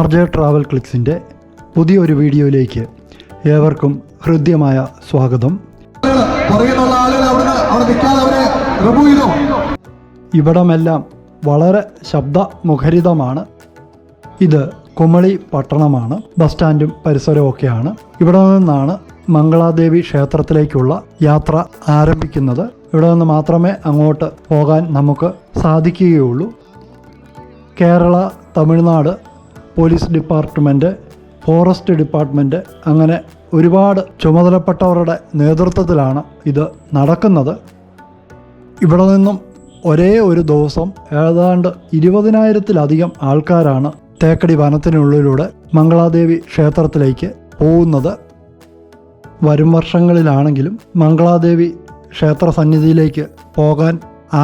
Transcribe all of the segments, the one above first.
R J travel ക്ലിക്സിന്റെ പുതിയൊരു വീഡിയോയിലേക്ക് ഏവർക്കും ഹൃദ്യമായ സ്വാഗതം. ഇവിടമെല്ലാം വളരെ ശബ്ദമുഖരിതമാണ്. ഇത് കുമളി പട്ടണമാണ് ബസ് സ്റ്റാൻഡും പരിസരവും ഒക്കെയാണ്. ഇവിടെ നിന്നാണ് മംഗളാദേവി ക്ഷേത്രത്തിലേക്കുള്ള യാത്ര ആരംഭിക്കുന്നത്. ഇവിടെ നിന്ന് മാത്രമേ അങ്ങോട്ട് പോകാൻ നമുക്ക് സാധിക്കുകയുള്ളൂ. Kerala Tamil Nadu police department forest department അങ്ങനെ ഒരുപാട് ചുമതലപ്പെട്ടവരുടെ നേതൃത്വത്തിലാണ് ഇത് നടക്കുന്നത്. ഇവിടെ നിന്നും ഒരേ ഒരു ദിവസം ഏതാണ്ട് ഇരുപതിനായിരത്തിലധികം ആൾക്കാരാണ് തേക്കടി വനത്തിനുള്ളിലൂടെ മംഗളാദേവി ക്ഷേത്രത്തിലേക്ക് പോകുന്നത്. വരും വർഷങ്ങളിലാണെങ്കിലും മംഗളാദേവി ക്ഷേത്ര സന്നിധിയിലേക്ക് പോകാൻ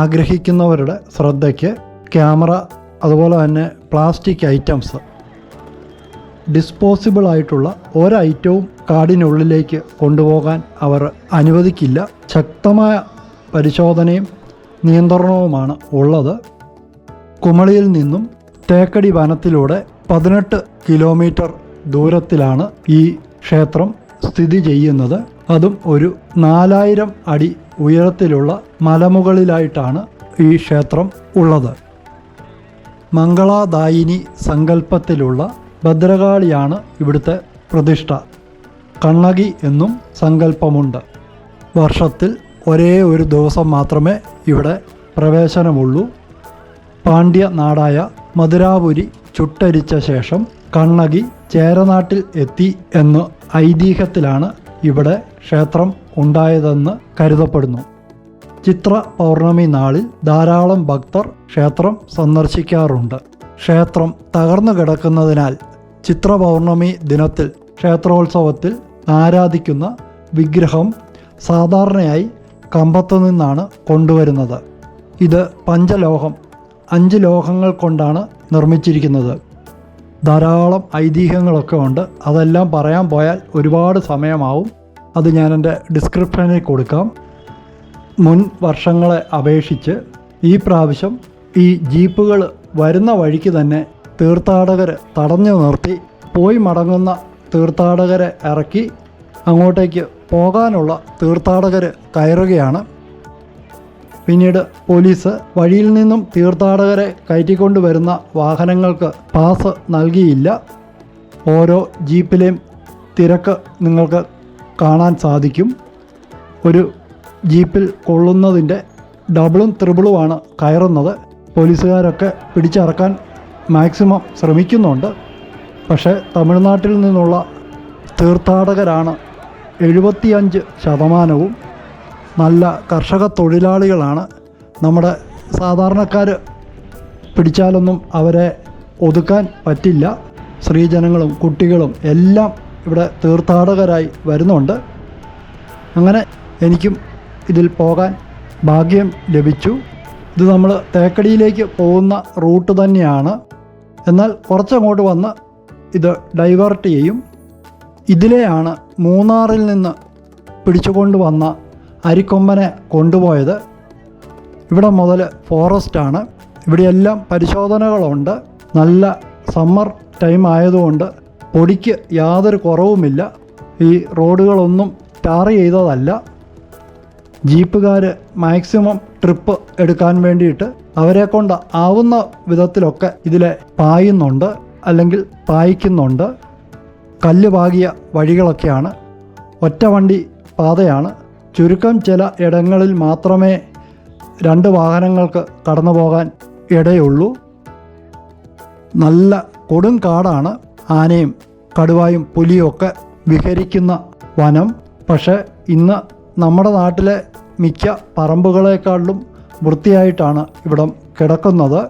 ആഗ്രഹിക്കുന്നവരുടെ ശ്രദ്ധയ്ക്ക് ക്യാമറ അതുപോലെ തന്നെ പ്ലാസ്റ്റിക് ഐറ്റംസ് ഡിസ്പോസിബിൾ ആയിട്ടുള്ള ഒരൈറ്റവും കാടിനുള്ളിലേക്ക് കൊണ്ടുപോകാൻ അവർ അനുവദിക്കില്ല. ശക്തമായ പരിശോധനയും നിയന്ത്രണവുമാണ് ഉള്ളത്. കുമളിയിൽ നിന്നും തേക്കടി വനത്തിലൂടെ പതിനെട്ട് കിലോമീറ്റർ ദൂരത്തിലാണ് ഈ ക്ഷേത്രം സ്ഥിതി ചെയ്യുന്നത്. അതും ഒരു നാലായിരം അടി ഉയരത്തിലുള്ള മലമുകളിലായിട്ടാണ് ഈ ക്ഷേത്രം ഉള്ളത്. മംഗളാദായിനി സങ്കല്പത്തിലുള്ള ഭദ്രകാളിയാണ് ഇവിടുത്തെ പ്രതിഷ്ഠ. കണ്ണകി എന്നും സങ്കല്പമുണ്ട്. വർഷത്തിൽ ഒരേ ഒരു ദിവസം മാത്രമേ ഇവിടെ പ്രവേശനമുള്ളൂ. പാണ്ഡ്യ നാടായ മധുരാപുരി ചുട്ടരിച്ച ശേഷം കണ്ണകി ചേരനാട്ടിൽ എത്തി എന്ന് ഐതിഹ്യത്തിലാണ് ഇവിടെ ക്ഷേത്രം ഉണ്ടായതെന്ന് കരുതപ്പെടുന്നു. ചിത്ര പൗർണമി നാളിൽ ധാരാളം ഭക്തർ ക്ഷേത്രം സന്ദർശിക്കാറുണ്ട്. ക്ഷേത്രം തകർന്നു കിടക്കുന്നതിനാൽ ചിത്ര പൗർണമി ദിനത്തിൽ ക്ഷേത്രോത്സവത്തിൽ ആരാധിക്കുന്ന വിഗ്രഹം സാധാരണയായി കമ്പത്തു നിന്നാണ് കൊണ്ടുവരുന്നത്. ഇത് പഞ്ചലോഹം അഞ്ച് ലോഹങ്ങൾ കൊണ്ടാണ് നിർമ്മിച്ചിരിക്കുന്നത്. ധാരാളം ഐതിഹ്യങ്ങളൊക്കെ ഉണ്ട്. അതെല്ലാം പറയാൻ പോയാൽ ഒരുപാട് സമയമാവും. അത് ഞാൻ എന്റെ ഡിസ്ക്രിപ്ഷനിൽ കൊടുക്കാം. മുൻ വർഷങ്ങളെ അപേക്ഷിച്ച് ഈ പ്രാവശ്യം ഈ ജീപ്പുകൾ വരുന്ന വഴിക്ക് തന്നെ തീർത്ഥാടകർ തടഞ്ഞു നിർത്തി. പോയി മടങ്ങുന്ന തീർത്ഥാടകരെ ഇറക്കി അങ്ങോട്ടേക്ക് പോകാനുള്ള തീർത്ഥാടകർ കയറുകയാണ്. പിന്നീട് പോലീസ് വഴിയിൽ നിന്നും തീർത്ഥാടകരെ കയറ്റിക്കൊണ്ട് വരുന്ന വാഹനങ്ങൾക്ക് പാസ് നൽകിയില്ല. ഓരോ ജീപ്പിലെയും തിരക്ക് നിങ്ങൾക്ക് കാണാൻ സാധിക്കും. ഒരു ജീപ്പിൽ കൊള്ളുന്നതിന്റെ ഡബിളും ത്രിബിളുമാണ് കയറുന്നത്. പോലീസുകാരൊക്കെ പിടിച്ചിറക്കാൻ മാക്സിമം ശ്രമിക്കുന്നുണ്ട്. പക്ഷേ തമിഴ്നാട്ടിൽ നിന്നുള്ള തീർത്ഥാടകരാണ് എഴുപത്തിയഞ്ച് ശതമാനവും. നല്ല കർഷക തൊഴിലാളികളാണ്. നമ്മുടെ സാധാരണക്കാർ പിടിച്ചാലൊന്നും അവരെ ഒതുക്കാൻ പറ്റില്ല. സ്ത്രീജനങ്ങളും കുട്ടികളും എല്ലാം ഇവിടെ തീർത്ഥാടകരായി വരുന്നുണ്ട്. അങ്ങനെ എനിക്കും ഇതിൽ പോകാൻ ഭാഗ്യം ലഭിച്ചു. ഇത് നമ്മൾ തേക്കടിയിലേക്ക് പോകുന്ന റൂട്ട് തന്നെയാണ്. എന്നാൽ കുറച്ചങ്ങോട്ട് വന്ന് ഇത് ഡൈവേർട്ട് ചെയ്യും. ഇതിലെയാണ് മൂന്നാറിൽ നിന്ന് പിടിച്ചുകൊണ്ട് വന്ന അരിക്കൊമ്പനെ കൊണ്ടുപോയത്. ഇവിടെ മുതൽ ഫോറസ്റ്റാണ് ഇവിടെയെല്ലാം പരിശോധനകളുണ്ട്. നല്ല സമ്മർ ടൈം ആയതുകൊണ്ട് പൊടിക്ക് യാതൊരു കുറവുമില്ല. ഈ റോഡുകളൊന്നും ടാർ ചെയ്തതല്ല. ജീപ്പുകാർ മാക്സിമം ട്രിപ്പ് എടുക്കാൻ വേണ്ടിയിട്ട് അവരെ കൊണ്ട് ആവുന്ന വിധത്തിലൊക്കെ ഇതിലെ പായുന്നുണ്ട് അല്ലെങ്കിൽ പായിക്കുന്നുണ്ട്. കല്ല് പാകിയ വഴികളൊക്കെയാണ്. ഒറ്റ വണ്ടി പാതയാണ്. ചുരുക്കം ചില ഇടങ്ങളിൽ മാത്രമേ രണ്ട് വാഹനങ്ങൾക്ക് കടന്നു പോകാൻ ഇടയുള്ളൂ. നല്ല കൊടും കാടാണ്. ആനയും കടുവായും പുലിയും ഒക്കെ വിഹരിക്കുന്ന വനം. പക്ഷേ ഇന്ന് നമ്മുടെ നാട്ടിലെ മിക്ക പറമ്പുകളെക്കാളിലും വൃത്തിയായിട്ടാണ് ഇവിടം കിടക്കുന്നത്.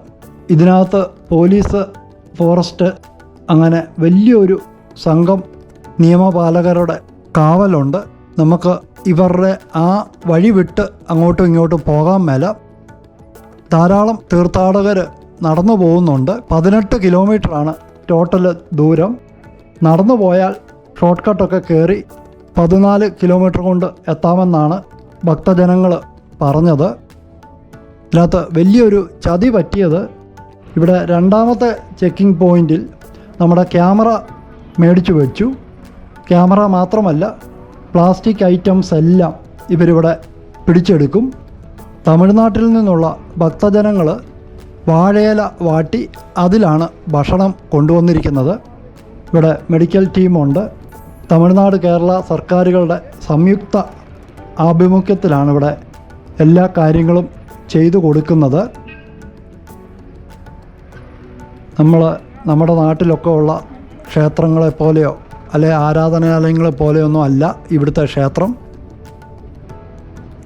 ഇതിനകത്ത് പോലീസ് ഫോറസ്റ്റ് അങ്ങനെ വലിയൊരു സംഘം നിയമപാലകരുടെ കാവലുണ്ട്. നമുക്ക് ഇവരുടെ ആ വഴി വിട്ട് അങ്ങോട്ടും ഇങ്ങോട്ടും പോകാൻ മേല. ധാരാളം തീർത്ഥാടകർ നടന്നു പോകുന്നുണ്ട്. പതിനെട്ട് കിലോമീറ്ററാണ് ടോട്ടൽ ദൂരം. നടന്നു പോയാൽ ഷോർട്ട് കട്ടൊക്കെ കയറി പതിനാല് കിലോമീറ്റർ കൊണ്ട് എത്താമെന്നാണ് ഭക്തജനങ്ങൾ പറഞ്ഞത്. ഇതിനകത്ത് വലിയൊരു ചതി പറ്റിയത് ഇവിടെ രണ്ടാമത്തെ ചെക്കിംഗ് പോയിന്റിൽ നമ്മുടെ ക്യാമറ മേടിച്ചു വെച്ചു. ക്യാമറ മാത്രമല്ല പ്ലാസ്റ്റിക് ഐറ്റംസ് എല്ലാം ഇവരിവിടെ പിടിച്ചെടുക്കും. തമിഴ്നാട്ടിൽ നിന്നുള്ള ഭക്തജനങ്ങൾ വാഴയില വാട്ടി അതിലാണ് ഭക്ഷണം കൊണ്ടുവന്നിരിക്കുന്നത്. ഇവിടെ മെഡിക്കൽ ടീമുണ്ട് തമിഴ്നാട് കേരള സർക്കാരുകളുടെ സംയുക്ത ആഭിമുഖ്യത്തിലാണ് ഇവിടെ എല്ലാ കാര്യങ്ങളും ചെയ്തു കൊടുക്കുന്നത്. നമ്മൾ നമ്മുടെ നാട്ടിലൊക്കെ ഉള്ള ക്ഷേത്രങ്ങളെ പോലെയോ അല്ലെ ആരാധനാലയങ്ങളെ പോലെയൊന്നും അല്ല ഇവിടുത്തെ ക്ഷേത്രം.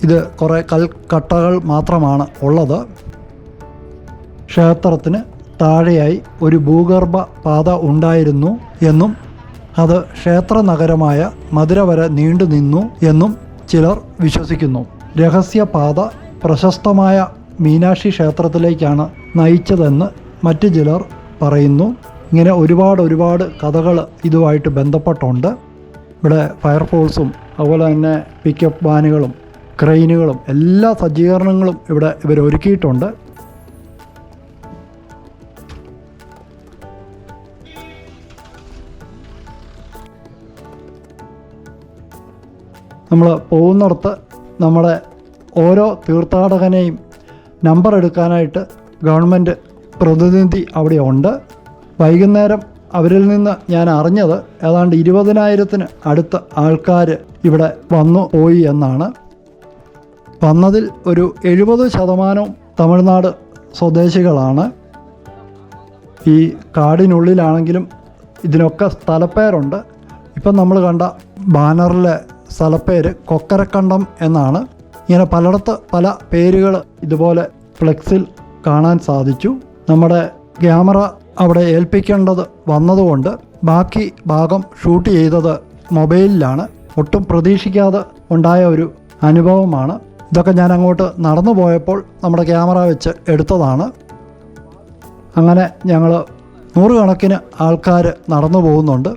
ഇത് കുറേ കൽക്കട്ടകൾ മാത്രമാണ് ഉള്ളത്. ക്ഷേത്രത്തിന് താഴെയായി ഒരു ഭൂഗർഭ പാത ഉണ്ടായിരുന്നു എന്നും അത് ക്ഷേത്ര നഗരമായ മധുര വരെ നീണ്ടു നിന്നു എന്നും ചിലർ വിശ്വസിക്കുന്നു. രഹസ്യപാത പ്രശസ്തമായ മീനാക്ഷി ക്ഷേത്രത്തിലേക്കാണ് നയിച്ചതെന്ന് മറ്റ് ചിലർ പറയുന്നു. ഇങ്ങനെ ഒരുപാട് ഒരുപാട് കഥകൾ ഇതുമായിട്ട് ബന്ധപ്പെട്ടുണ്ട്. ഇവിടെ ഫയർഫോഴ്സും അതുപോലെ തന്നെ പിക്കപ്പ് വാനുകളും ക്രെയിനുകളും എല്ലാ സജ്ജീകരണങ്ങളും ഇവിടെ ഇവർ ഒരുക്കിയിട്ടുണ്ട് നമ്മൾ പോകുന്നിടത്ത് നമ്മുടെ ഓരോ തീർത്ഥാടകനെയും നമ്പർ എടുക്കാനായിട്ട് ഗവൺമെന്റ് പ്രതിനിധി അവിടെ ഉണ്ട്. വൈകുന്നേരം അവരിൽ നിന്ന് ഞാൻ അറിഞ്ഞത് ഏതാണ്ട് ഇരുപതിനായിരത്തിന് അടുത്ത ആൾക്കാർ ഇവിടെ വന്നു പോയി എന്നാണ്. വന്നതിൽ ഒരു എഴുപത് ശതമാനവും തമിഴ്നാട് സ്വദേശികളാണ്. ഈ കാടിനുള്ളിലാണെങ്കിലും ഇതിനൊക്കെ സ്ഥലപ്പേരുണ്ട്. ഇപ്പം നമ്മൾ കണ്ട ബാനറിലെ സ്ഥലപ്പേര് കൊക്കരക്കണ്ടം എന്നാണ്. ഇങ്ങനെ പലയിടത്ത് പല പേരുകൾ ഇതുപോലെ ഫ്ലെക്സിൽ കാണാൻ സാധിച്ചു. നമ്മുടെ ക്യാമറ അവിടെ ഏൽപ്പിക്കേണ്ടത് വന്നതുകൊണ്ട് ബാക്കി ഭാഗം ഷൂട്ട് ചെയ്തത് മൊബൈലിലാണ്. ഒട്ടും പ്രതീക്ഷിക്കാതെ ഉണ്ടായ ഒരു അനുഭവമാണ്. ഇതൊക്കെ ഞാൻ അങ്ങോട്ട് നടന്നു പോയപ്പോൾ നമ്മുടെ ക്യാമറ വെച്ച് എടുത്തതാണ്. അങ്ങനെ ഞങ്ങൾ നൂറുകണക്കിന് ആൾക്കാർ നടന്നു പോകുന്നുണ്ട്.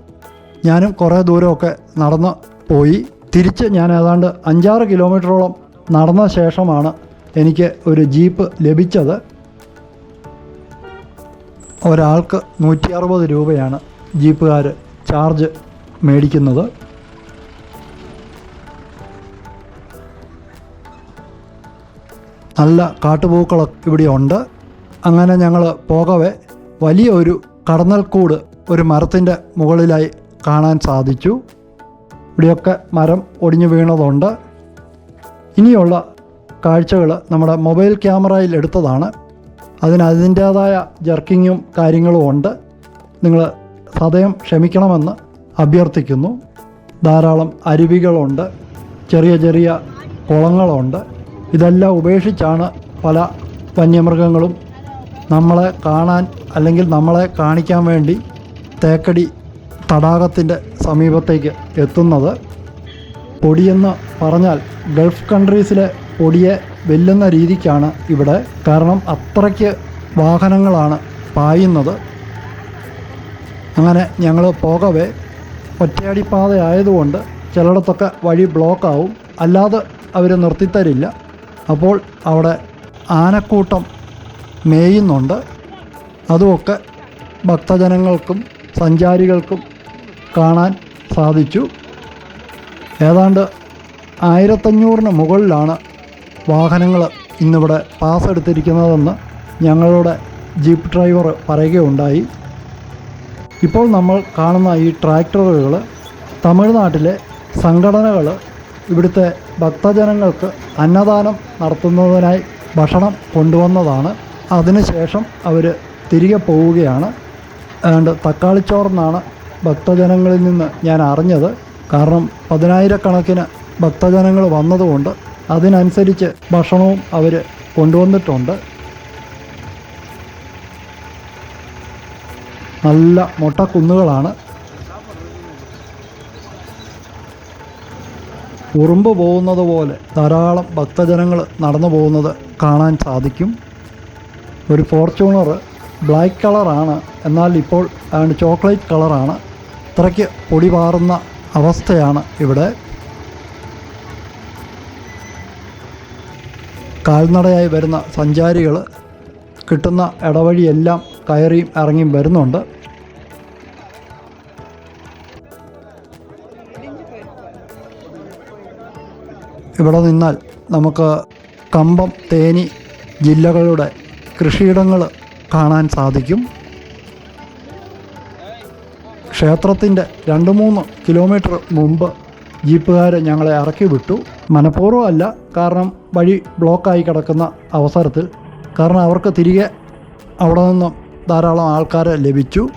ഞാനും കുറേ ദൂരമൊക്കെ നടന്ന് പോയി. തിരിച്ച് ഞാൻ ഏതാണ്ട് അഞ്ചാറ് കിലോമീറ്ററോളം നടന്ന ശേഷമാണ് എനിക്ക് ഒരു ജീപ്പ് ലഭിച്ചത്. ഒരാൾക്ക് നൂറ്റി അറുപത് രൂപയാണ് ജീപ്പുകാർ ചാർജ് മേടിക്കുന്നത്. നല്ല കാട്ടുപൂക്കളൊക്കെ ഇവിടെ ഉണ്ട്. അങ്ങനെ ഞങ്ങൾ പോകവെ വലിയ ഒരു കടന്നൽക്കൂട് ഒരു മരത്തിന്റെ മുകളിലായി കാണാൻ സാധിച്ചു. ഇവിടെയൊക്കെ മരം ഒടിഞ്ഞു വീണതുണ്ട്. ഇനിയുള്ള കാഴ്ചകൾ നമ്മുടെ മൊബൈൽ ക്യാമറയിൽ എടുത്തതാണ്. അതിന് അതിന്റേതായ ജർക്കിങ്ങും കാര്യങ്ങളും ഉണ്ട്. നിങ്ങൾ സദയം ക്ഷമിക്കണമെന്ന് അഭ്യർത്ഥിക്കുന്നു. ധാരാളം അരുവികളുണ്ട്. ചെറിയ ചെറിയ കുളങ്ങളുണ്ട്. ഇതെല്ലാം ഉപേക്ഷിച്ചാണ് പല വന്യമൃഗങ്ങളും നമ്മളെ കാണാൻ അല്ലെങ്കിൽ നമ്മളെ കാണിക്കാൻ വേണ്ടി തേക്കടി തടാകത്തിന്റെ സമീപത്തേക്ക് എത്തുന്നത്. പൊടിയെന്ന് പറഞ്ഞാൽ ഗൾഫ് കൺട്രീസിലെ പൊടിയെ വെല്ലുന്ന രീതിക്കാണ് ഇവിടെ. കാരണം അത്രയ്ക്ക് വാഹനങ്ങളാണ് പായുന്നത്. അങ്ങനെ ഞങ്ങൾ പോകവേ ഒറ്റയടിപ്പാത ആയതുകൊണ്ട് ചിലയിടത്തൊക്കെ വഴി ബ്ലോക്കാവും. അല്ലാതെ അവർ നിർത്തിത്തരില്ല. അപ്പോൾ അവിടെ ആനക്കൂട്ടം മേയുന്നുണ്ട്. അതുമൊക്കെ ഭക്തജനങ്ങൾക്കും സഞ്ചാരികൾക്കും കാണാൻ സാധിച്ചു. ഏതാണ്ട് ആയിരത്തഞ്ഞൂറിന് മുകളിലാണ് വാഹനങ്ങൾ ഇന്നിവിടെ പാസ് എടുത്തിരിക്കുന്നതെന്ന് ഞങ്ങളുടെ ജീപ്പ് ഡ്രൈവർ പറയുകയുണ്ടായി. ഇപ്പോൾ നമ്മൾ കാണുന്ന ഈ ട്രാക്ടറുകൾ തമിഴ്നാട്ടിലെ സംഘടനകൾ ഇവിടുത്തെ ഭക്തജനങ്ങൾക്ക് അന്നദാനം നടത്തുന്നതിനായി ഭക്ഷണം കൊണ്ടുവന്നതാണ്. അതിനുശേഷം അവർ തിരികെ പോവുകയാണ്. അതുകൊണ്ട് തക്കാളിച്ചോറെന്നാണ് ഭക്തജനങ്ങളിൽ നിന്ന് ഞാൻ അറിഞ്ഞത് കാരണം പതിനായിരക്കണക്കിന് ഭക്തജനങ്ങൾ വന്നതുകൊണ്ട് അതിനനുസരിച്ച് ഭക്ഷണവും അവർ കൊണ്ടുവന്നിട്ടുണ്ട്. നല്ല മുട്ടക്കുന്നുകളാണ്. ഉറുമ്പ് പോകുന്നത് പോലെ ധാരാളം ഭക്തജനങ്ങൾ നടന്നു പോകുന്നത് കാണാൻ സാധിക്കും. ഒരു ഫോർച്യൂണർ ബ്ലാക്ക് കളറാണ് എന്നാൽ ഇപ്പോൾ ചോക്ലേറ്റ് കളറാണ്. അത്രയ്ക്ക് പൊടി പാറുന്ന അവസ്ഥയാണ് ഇവിടെ. കാൽനടയായി വരുന്ന സഞ്ചാരികൾ കിട്ടുന്ന ഇടവഴിയെല്ലാം കയറിയും ഇറങ്ങിയും വരുന്നുണ്ട്. ഇവിടെ നിന്നാൽ നമുക്ക് കമ്പം തേനി ജില്ലകളുടെ കൃഷിയിടങ്ങൾ കാണാൻ സാധിക്കും. ക്ഷേത്രത്തിന്റെ രണ്ട് മൂന്ന് കിലോമീറ്റർ മുമ്പ് ജീപ്പുകാർ ഞങ്ങളെ ഇറക്കി വിട്ടു. മനഃപൂർവം അല്ല കാരണം വഴി ബ്ലോക്കായി കിടക്കുന്ന അവസരത്തിൽ. കാരണം അവർക്ക് തിരികെ അവിടെ നിന്നും ധാരാളം ആൾക്കാരെ ലഭിച്ചു.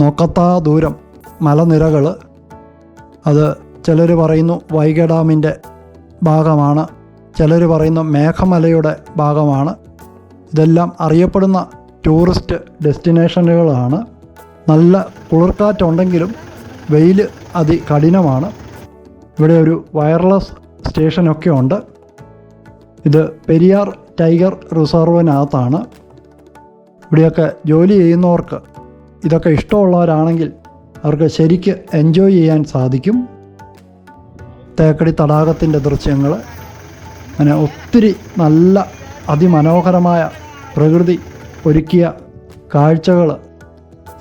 നോക്കത്താ ദൂരം മലനിരകൾ അത് ചിലർ പറയുന്നു വൈഗ ഡാമിന്റെ ഭാഗമാണ്. ചിലർ പറയുന്നു മേഘമലയുടെ ഭാഗമാണ്. ഇതെല്ലാം അറിയപ്പെടുന്ന ടൂറിസ്റ്റ് ഡെസ്റ്റിനേഷനുകളാണ്. നല്ല കുളിർക്കാറ്റുണ്ടെങ്കിലും വെയിൽ അതി കഠിനമാണ് ഇവിടെ ഒരു വയർലെസ് സ്റ്റേഷനൊക്കെ ഉണ്ട്. ഇത് പെരിയാർ ടൈഗർ റിസർവിനകത്താണ്. ഇവിടെയൊക്കെ ജോലി ചെയ്യുന്നവർക്ക് ഇതൊക്കെ ഇഷ്ടമുള്ളവരാണെങ്കിൽ അവർക്ക് ശരിക്ക് എൻജോയ് ചെയ്യാൻ സാധിക്കും. തേക്കടി തടാകത്തിന്റെ ദൃശ്യങ്ങൾ അങ്ങനെ ഒത്തിരി നല്ല അതിമനോഹരമായ പ്രകൃതി ഒരുക്കിയ കാഴ്ചകൾ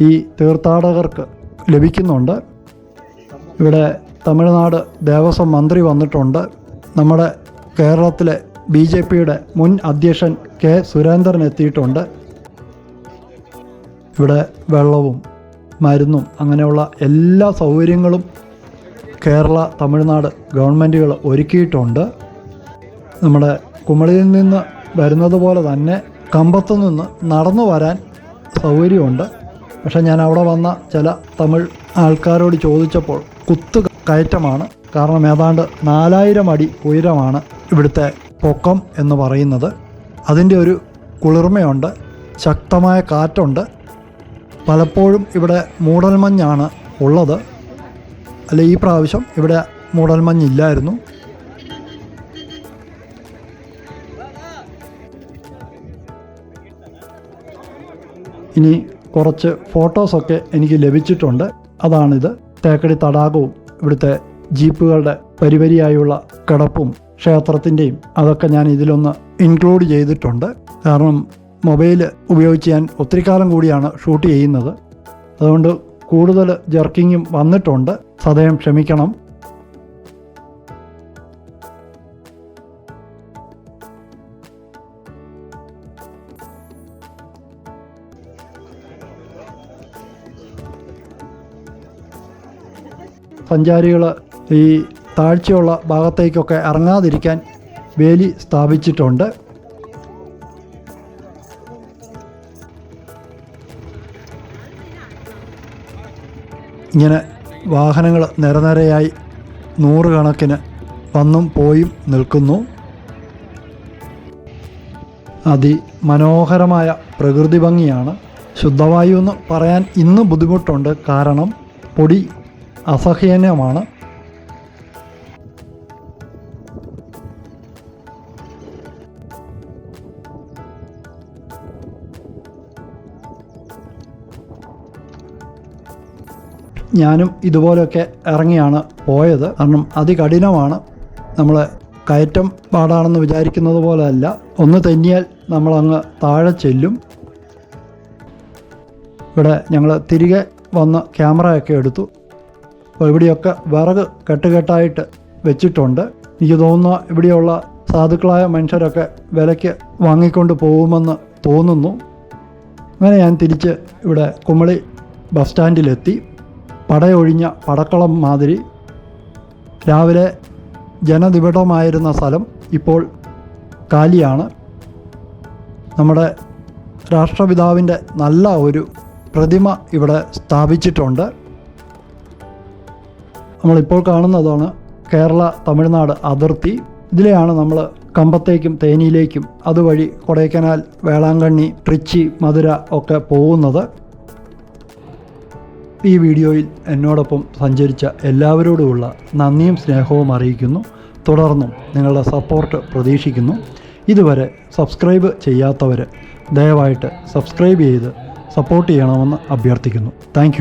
ഈ തീർത്ഥാടകർക്ക് ലഭിക്കുന്നുണ്ട്. ഇവിടെ തമിഴ്നാട് ദേവസ്വം മന്ത്രി വന്നിട്ടുണ്ട്. നമ്മുടെ കേരളത്തിലെ ബി ജെ പിയുടെ മുൻ അധ്യക്ഷൻ കെ സുരേന്ദ്രൻ എത്തിയിട്ടുണ്ട്. ഇവിടെ വെള്ളവും മരുന്നും അങ്ങനെയുള്ള എല്ലാ സൗകര്യങ്ങളും കേരള തമിഴ്നാട് ഗവൺമെന്റുകൾ ഒരുക്കിയിട്ടുണ്ട്. നമ്മുടെ കുമളിയിൽ നിന്ന് വരുന്നത് പോലെ തന്നെ കമ്പത്ത് നിന്ന് നടന്നു വരാൻ സൗകര്യമുണ്ട്. പക്ഷേ ഞാൻ അവിടെ വന്ന ചില തമിഴ് ആൾക്കാരോട് ചോദിച്ചപ്പോൾ കുത്തു കയറ്റമാണ്. കാരണം ഏതാണ്ട് നാലായിരം അടി ഉയരമാണ് ഇവിടുത്തെ പൊക്കം എന്ന് പറയുന്നത്. അതിന്റെ ഒരു കുളിർമയുണ്ട് ശക്തമായ കാറ്റുണ്ട്. പലപ്പോഴും ഇവിടെ മൂടൽമഞ്ഞാണ് ഉള്ളത്. അല്ല ഈ പ്രാവശ്യം ഇവിടെ മൂടൽമഞ്ഞില്ലായിരുന്നു. ഇനി കുറച്ച് ഫോട്ടോസൊക്കെ എനിക്ക് ലഭിച്ചിട്ടുണ്ട്. അതാണിത്. തേക്കടി തടാകവും ഇവിടുത്തെ ജീപ്പുകളുടെ പരിപരിയായുള്ള കിടപ്പും ക്ഷേത്രത്തിന്റെയും അതൊക്കെ ഞാൻ ഇതിലൊന്ന് ഇൻക്ലൂഡ് ചെയ്തിട്ടുണ്ട്. കാരണം മൊബൈൽ ഉപയോഗിച്ച് ഞാൻ ഒത്തിരി കാലം കൂടിയാണ് ഷൂട്ട് ചെയ്യുന്നത്. അതുകൊണ്ട് കൂടുതൽ ജർക്കിങ്ങും വന്നിട്ടുണ്ട്. സദയം ക്ഷമിക്കണം. സഞ്ചാരികൾ ഈ താഴ്ചയുള്ള ഭാഗത്തേക്കൊക്കെ ഇറങ്ങാതിരിക്കാൻ വേലി സ്ഥാപിച്ചിട്ടുണ്ട്. ഇങ്ങനെ വാഹനങ്ങൾ നിരനിരയായി നൂറുകണക്കിന് വന്നും പോയും നിൽക്കുന്നു. അതിമനോഹരമായ പ്രകൃതി ഭംഗിയാണ്. ശുദ്ധവായു എന്ന് പറയാൻ ഇന്ന് ബുദ്ധിമുട്ടുണ്ട്. കാരണം പൊടി അസഹ്യനമാണ്. ഞാനും ഇതുപോലെയൊക്കെ ഇറങ്ങിയാണ് പോയത്. കാരണം അതികഠിനമാണ് നമ്മൾ കയറ്റം പാടാണെന്ന് വിചാരിക്കുന്നത് പോലെയല്ല. ഒന്ന് തെന്നിയാൽ നമ്മളങ്ങ് താഴെ ചെല്ലും. ഇവിടെ ഞങ്ങൾ തിരികെ വന്ന് ക്യാമറയൊക്കെ എടുത്തു. അപ്പോൾ ഇവിടെയൊക്കെ വിറക് കെട്ടുകെട്ടായിട്ട് വെച്ചിട്ടുണ്ട്. എനിക്ക് തോന്നുന്നു ഇവിടെയുള്ള സാധുക്കളായ മനുഷ്യരൊക്കെ വിലയ്ക്ക് വാങ്ങിക്കൊണ്ട് പോകുമെന്ന് തോന്നുന്നു. അങ്ങനെ ഞാൻ തിരിച്ച് ഇവിടെ കുമളി ബസ് സ്റ്റാൻഡിലെത്തി. പടയൊഴിഞ്ഞ പടക്കളം മാതിരി. രാവിലെ ജനനിബിഡമായിരുന്ന സ്ഥലം ഇപ്പോൾ കാലിയാണ്. നമ്മുടെ രാഷ്ട്രപിതാവിന്റെ നല്ല ഒരു പ്രതിമ ഇവിടെ സ്ഥാപിച്ചിട്ടുണ്ട്. നമ്മളിപ്പോൾ കാണുന്നതാണ് കേരള തമിഴ്നാട് അതിർത്തി. ഇതിലെയാണ് നമ്മൾ കമ്പത്തേക്കും തേനിയിലേക്കും അതുവഴി കൊടൈക്കനാൽ വേളാങ്കണ്ണി ട്രിച്ചി മധുര ഒക്കെ പോകുന്നത്. ഈ വീഡിയോയിൽ എന്നോടൊപ്പം സഞ്ചരിച്ച എല്ലാവരോടുമുള്ള നന്ദിയും സ്നേഹവും അറിയിക്കുന്നു. തുടർന്നും നിങ്ങളുടെ സപ്പോർട്ട് പ്രതീക്ഷിക്കുന്നു. ഇതുവരെ സബ്സ്ക്രൈബ് ചെയ്യാത്തവർ ദയവായിട്ട് സബ്സ്ക്രൈബ് ചെയ്ത് സപ്പോർട്ട് ചെയ്യണമെന്ന് അഭ്യർത്ഥിക്കുന്നു. താങ്ക്